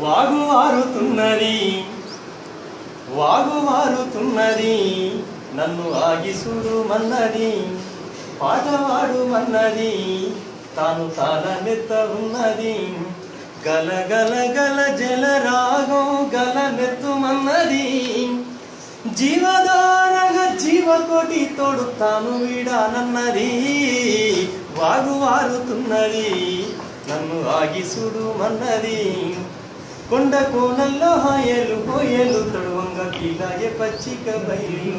వాగు వాగువారుతున్నది. వాగు నన్ను ఆగిసుడు మన్నది. పాట పాడుమన్నది తాను తాళమెత్త ఉన్నది. గల గల గల జల రాగం గల మెత్తుమన్నది జీవదారగ జీవకోటి తోడు తాను వీడానన్నది వాగువారుతున్నది. నన్ను ఆగిసుడు మన్నది. కొండ కోనల్లో హాయలు హోయలు తడువంగా కీలాయ పచ్చిక బయలు.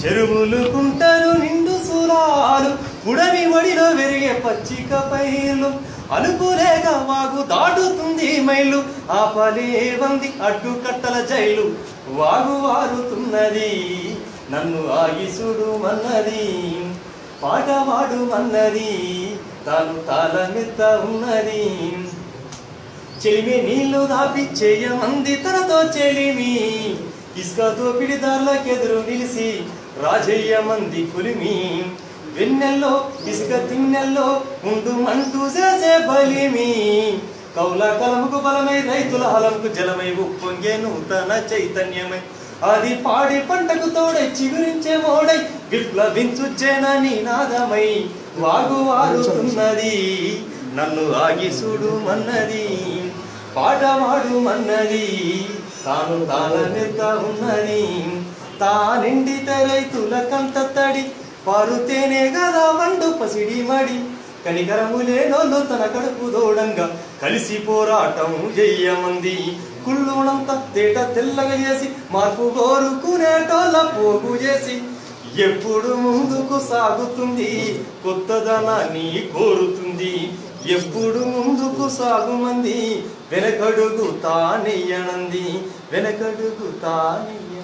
చెరువులు కుంటలు నిండు సురాలు పుడమి ఒడిలో వెరిగే పచ్చిక పైలు అలుపులేక వాగు దాటుతుంది మైలు ఆపలే వంది అడ్డు కట్టల జైలు. వాగు వారుతున్నది నన్ను ఆగి చూడుమన్నది పాట పాడుమన్నది తాను తాళమెత్త ఉన్నది. చెలిమి నీళ్ళు దాపి చేయమంది తనతో చెలిమి. ఇసుక దోపిడిదారులకెదురు నిలిసి రాజయ్య మంది కులిమి. వెన్నెల్లో ఇసుక తిన్నెల్లో ముందు మంటూ చేసే బలిమి. కౌల కలముకు బలమై రైతుల హలంకు జలమై ఉప్పొంగే నూతన చైతన్యమై. అది పాడి పంటకు తోడై చిగురించే మోడై విప్లవించు జనని నాదమై వాగు వారుతున్నది నన్ను ఆగి చూడు మన్నది. పాడుమన్నది తాను తాళమెక్క ఉన్నది. తానిండిత రైతులకంత తడి పారుతేనే కదా మండు పసిడి మడి. కనికరము లేనోళ్ళు తన కడుపు దోడంగా కలిసి పోరాటం చెయ్యమంది కుళ్ళునంత తేట తెల్లగా చేసి మార్పు కోరుకునేటోళ్ళ పోగు చేసి. ఎప్పుడు ముందుకు సాగుతుంది? కొత్తదనాన్ని కోరుతుంది. ఎప్పుడు ముందుకు సాగుమంది? వెనకడుగు తానెయ్యనంది వెనకడుగు తానెయ్య